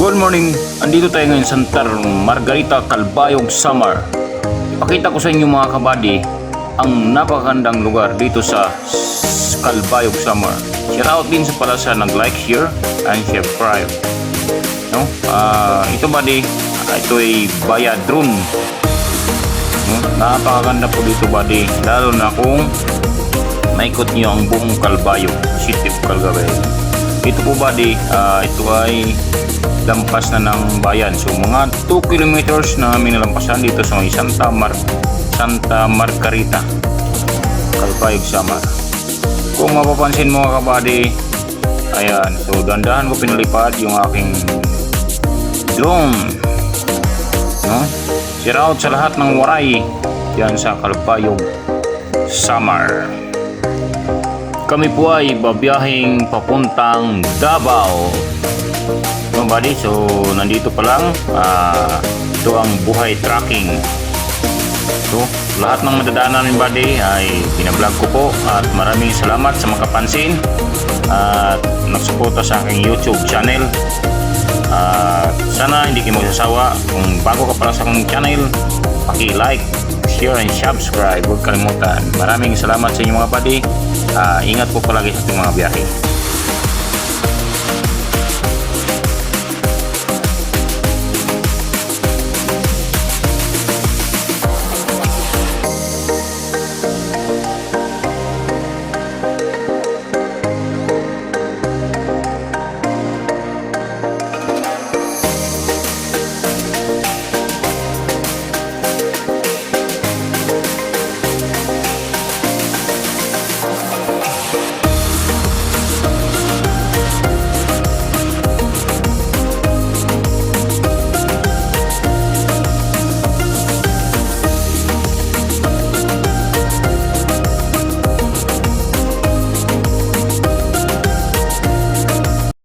Good morning! Andito tayo ngayon sa Santa Margarita, Calbayog, Samar. Ipakita ko sa inyo mga kabady ang napakagandang lugar dito sa Calbayog, Samar. Shout out din sa pala sa nag-like, share, and subscribe. No? Ah, ito ah, ito ay Bayadrun. No? Napakaganda po dito buddy, lalo na kung naikot niyo ang buong Calbayog, City of Calbayog. Ito po buddy, ah, ito ay lampas na ng bayan. So mga 2 kilometers na namin nalampasan dito sa may Santa Mar Santa Margarita, Calbayog, Samar. Kung mapapansin mo mga kabady, ayan, so dandahan ko pinalipad yung aking drone. No? Shout out sa lahat ng waray yan sa Calbayog, Samar. Kami po ay babiyahing papuntang Davao. No, buddy, so nandito pa lang. ah, ito ang buhay tracking. So, lahat ng madadaanan namin buddy ay binablog ko po at maraming salamat sa makapansin at nagsuporta sa aking YouTube channel. At sana hindi kayo magsasawa. Kung bago ka pala sa aking channel, paki-like, share, and subscribe. Huwag kalimutan. Maraming salamat sa inyo mga buddy. Ah, ingat po palagi sa ating mga biyahe.